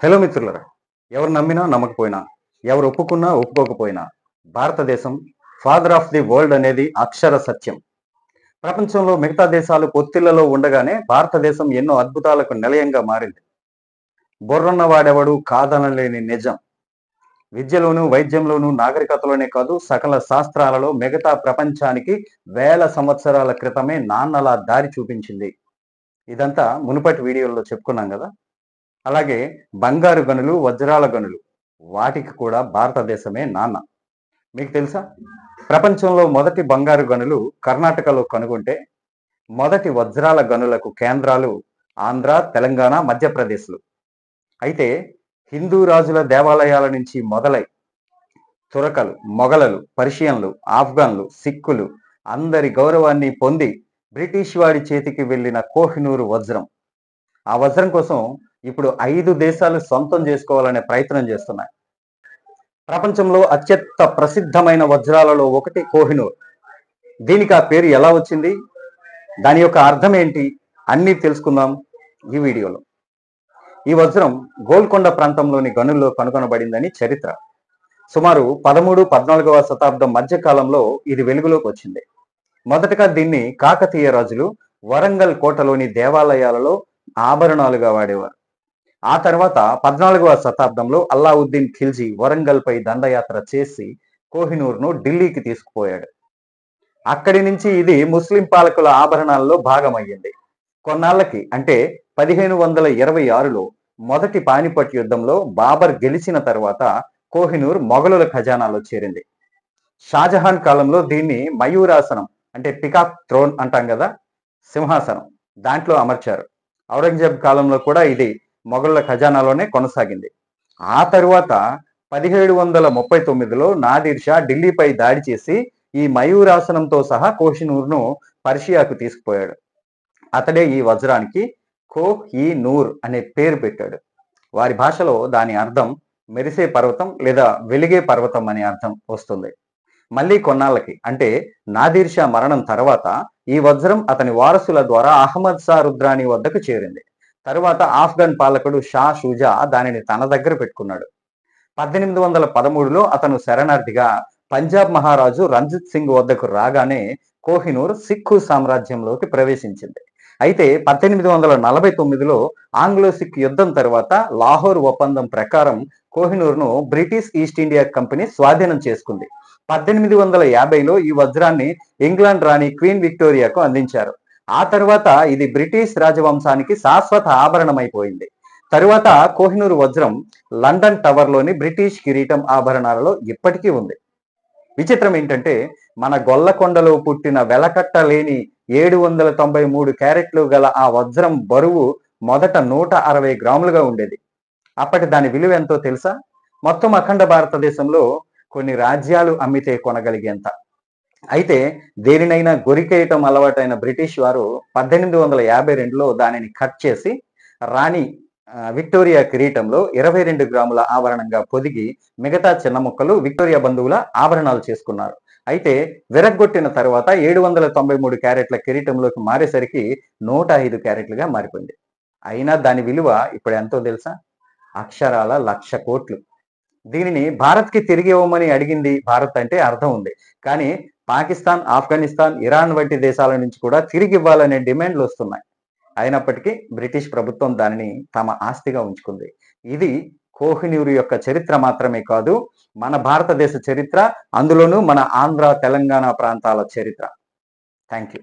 Hello మిత్రులరా ఎవరు నమ్మినా నమ్మకపోయినా ఎవరు ఒప్పుకున్నా ఒప్పుకోకపోయినా భారతదేశం ఫాదర్ ఆఫ్ ది వరల్డ్ అనేది అక్షర సత్యం. ప్రపంచంలో మిగతా దేశాలు పొత్తిళ్ళలో ఉండగానే భారతదేశం ఎన్నో అద్భుతాలకు నిలయంగా మారింది. బొర్రన్న వాడెవడు కాదనలేని నిజం. విద్యలోను వైద్యంలోను నాగరికతలోనే కాదు సకల శాస్త్రాలలో మిగతా ప్రపంచానికి వేల సంవత్సరాల క్రితమే నాన్నలా దారి చూపించింది. ఇదంతా మునుపటి వీడియోలో చెప్పుకున్నాం కదా. అలాగే బంగారు గనులు వజ్రాల గనులు వాటికి కూడా భారతదేశమే నాన్న. మీకు తెలుసా? ప్రపంచంలో మొదటి బంగారు గనులు కర్ణాటకలో కనుగొంటే మొదటి వజ్రాల గనులకు కేంద్రాలు ఆంధ్ర తెలంగాణ మధ్యప్రదేశ్లు. అయితే హిందూ రాజుల దేవాలయాల నుంచి మొదలై తురకలు మొఘలలు పర్షియన్లు ఆఫ్ఘన్లు సిక్కులు అందరి గౌరవాన్ని పొంది బ్రిటిష్ వాడి చేతికి వెళ్ళిన కోహినూరు వజ్రం. ఆ వజ్రం కోసం ఇప్పుడు ఐదు దేశాలు సొంతం చేసుకోవాలనే ప్రయత్నం చేస్తున్నాయి. ప్రపంచంలో అత్యంత ప్రసిద్ధమైన వజ్రాలలో ఒకటి కోహినూర్. దీనికి ఆ పేరు ఎలా వచ్చింది? దాని యొక్క అర్థం ఏంటి? అన్నీ తెలుసుకుందాం ఈ వీడియోలో. ఈ వజ్రం గోల్కొండ ప్రాంతంలోని గనుల్లో కనుగొనబడిందని చరిత్ర. సుమారు పదమూడు పద్నాలుగవ శతాబ్దం మధ్యకాలంలో ఇది వెలుగులోకి వచ్చింది. మొదటగా దీన్ని కాకతీయ రాజులు వరంగల్ కోటలోని దేవాలయాలలో ఆభరణాలుగా వాడేవారు. ఆ తర్వాత పద్నాలుగవ శతాబ్దంలో అల్లావుద్దీన్ ఖిల్జీ వరంగల్ పై దండయాత్ర చేసి కోహినూర్ను ఢిల్లీకి తీసుకుపోయాడు. అక్కడి నుంచి ఇది ముస్లిం పాలకుల ఆభరణాల్లో భాగమయ్యింది. కొన్నాళ్ళకి అంటే పదిహేను వందల ఇరవై ఆరులో మొదటి పానిపట్ యుద్ధంలో బాబర్ గెలిచిన తర్వాత కోహినూర్ మొఘలుల ఖజానాలో చేరింది. షాజహాన్ కాలంలో దీన్ని మయూరాసనం అంటే పికాక్ థ్రోన్ అంటాం కదా సింహాసనం దాంట్లో అమర్చారు. ఔరంగజేబ్ కాలంలో కూడా ఇది మొఘళ్ళ ఖజానాలోనే కొనసాగింది. ఆ తరువాత పదిహేడు వందల ముప్పై తొమ్మిదిలో నాదిర్ షా ఢిల్లీపై దాడి చేసి ఈ మయూరాసనంతో సహా కోహినూర్ను పర్షియాకు తీసుకుపోయాడు. అతడే ఈ వజ్రానికి కో ఈ నూర్ అనే పేరు పెట్టాడు. వారి భాషలో దాని అర్థం మెరిసే పర్వతం లేదా వెలిగే పర్వతం అనే అర్థం వస్తుంది. మళ్ళీ కొన్నాళ్ళకి అంటే నాదిర్ షా మరణం తర్వాత ఈ వజ్రం అతని వారసుల ద్వారా అహ్మద్ షా రుద్రాని వద్దకు చేరింది. తరువాత ఆఫ్ఘన్ పాలకుడు షా షుజా దానిని తన దగ్గర పెట్టుకున్నాడు. పద్దెనిమిది వందల పదమూడులో అతను శరణార్థిగా పంజాబ్ మహారాజు రంజిత్ సింగ్ వద్దకు రాగానే కోహినూర్ సిక్కు సామ్రాజ్యంలోకి ప్రవేశించింది. అయితే పద్దెనిమిది వందల నలభై తొమ్మిదిలో ఆంగ్లో సిక్ యుద్ధం తర్వాత లాహోర్ ఒప్పందం ప్రకారం కోహినూర్ను బ్రిటిష్ ఈస్ట్ ఇండియా కంపెనీ స్వాధీనం చేసుకుంది. పద్దెనిమిది వందల యాభైలో ఈ వజ్రాన్ని ఇంగ్లాండ్ రాణి క్వీన్ విక్టోరియాకు అందించారు. ఆ తర్వాత ఇది బ్రిటిష్ రాజవంశానికి శాశ్వత ఆభరణమైపోయింది. తరువాత కోహినూరు వజ్రం లండన్ టవర్లోని బ్రిటిష్ కిరీటం ఆభరణాలలో ఇప్పటికీ ఉంది. విచిత్రం ఏంటంటే మన గొల్లకొండలో పుట్టిన వెలకట్టలేని ఏడు వందల తొంభై మూడు క్యారెట్లు గల ఆ వజ్రం బరువు మొదట నూట అరవై గ్రాములుగా ఉండేది. అప్పటి దాని విలువ ఎంతో తెలుసా? మొత్తం అఖండ భారతదేశంలో కొన్ని రాజ్యాలు అమ్మితే కొనగలిగేంత. అయితే దేనినైనా గొరికేయటం అలవాటైన బ్రిటిష్ వారు పద్దెనిమిది వందల యాభై రెండులో దానిని కట్ చేసి రాణి విక్టోరియా కిరీటంలో ఇరవై రెండు గ్రాముల ఆవరణంగా పొదిగి మిగతా చిన్న ముక్కలు విక్టోరియా బంధువుల ఆభరణాలు చేసుకున్నారు. అయితే విరగ్గొట్టిన తర్వాత ఏడు వందల తొంభై మూడు క్యారెట్ల కిరీటంలోకి మారేసరికి నూట ఐదు క్యారెట్లుగా మారిపోయింది. అయినా దాని విలువ ఇప్పుడు ఎంతో తెలుసా? అక్షరాల లక్ష కోట్లు. దీనిని భారత్కి తిరిగి ఇవ్వమని అడిగింది భారత్ అంటే అర్థం ఉంది. కానీ పాకిస్తాన్ ఆఫ్ఘనిస్తాన్ ఇరాన్ వంటి దేశాల నుంచి కూడా తిరిగి ఇవ్వాలనే డిమాండ్లు వస్తున్నాయి. అయినప్పటికీ బ్రిటిష్ ప్రభుత్వం దానిని తమ ఆస్తిగా ఉంచుకుంది. ఇది కోహినూరు యొక్క చరిత్ర మాత్రమే కాదు మన భారతదేశ చరిత్ర అందులోనూ మన ఆంధ్ర తెలంగాణ ప్రాంతాల చరిత్ర. Thank you